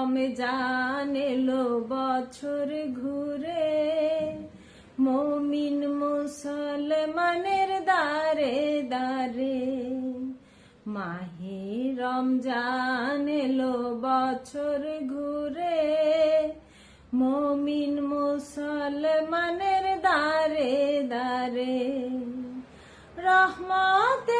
রমজান এলো বছর ঘুরে। মমিন মুসলমানের দারে দারে মাহি রমজান এলো বছর ঘুরে। মমিন মুসলমানের দারে দারে রহমতেরি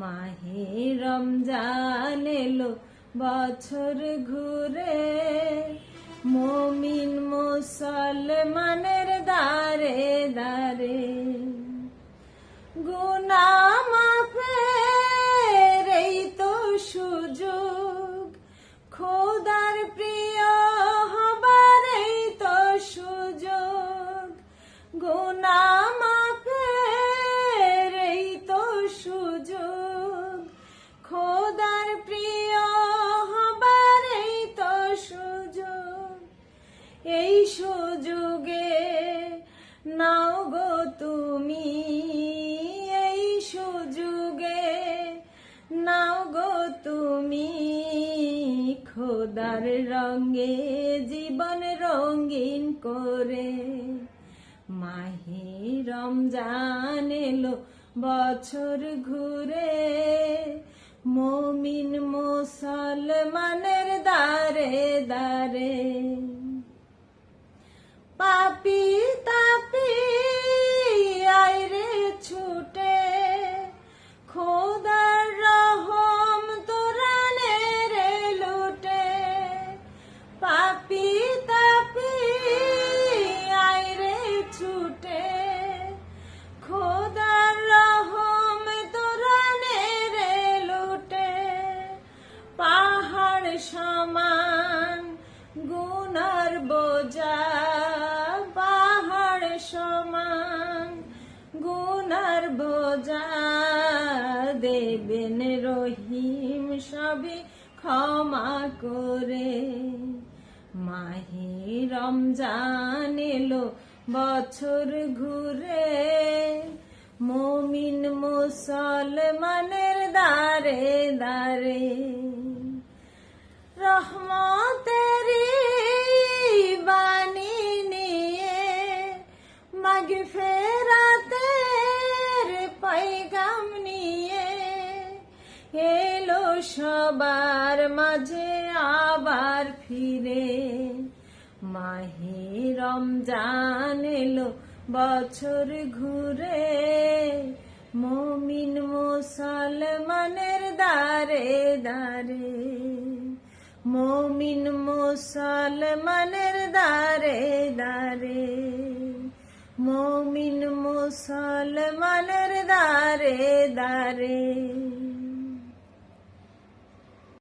মাহে রমজান এলো বছর ঘুরে। মমিন মুসলমানের খোদার রঙে জীবন রঙিন করে। মাহি রমজান এলো বছর ঘুরে। মমিন মুসলমানের দারে দারে সমান গুনার বোঝা, পাহাড় সমান। গুনার বোঝা দেবেন রহিম সবে ক্ষমা করে। মাহি রমজান এলো, বছর ঘুরে রহমতেরি বাণী নিয়ে মাগ ফেরাতের পৈগাম নিয়ে এলো সবার মাঝে আবার ফিরে। মাহি রমজান এলো, বছর ঘুরে। মমিন মুসলমানের দারে দারে মমিন মুসলমানের দারে দারে মমিন মুসলমানের দারে দারে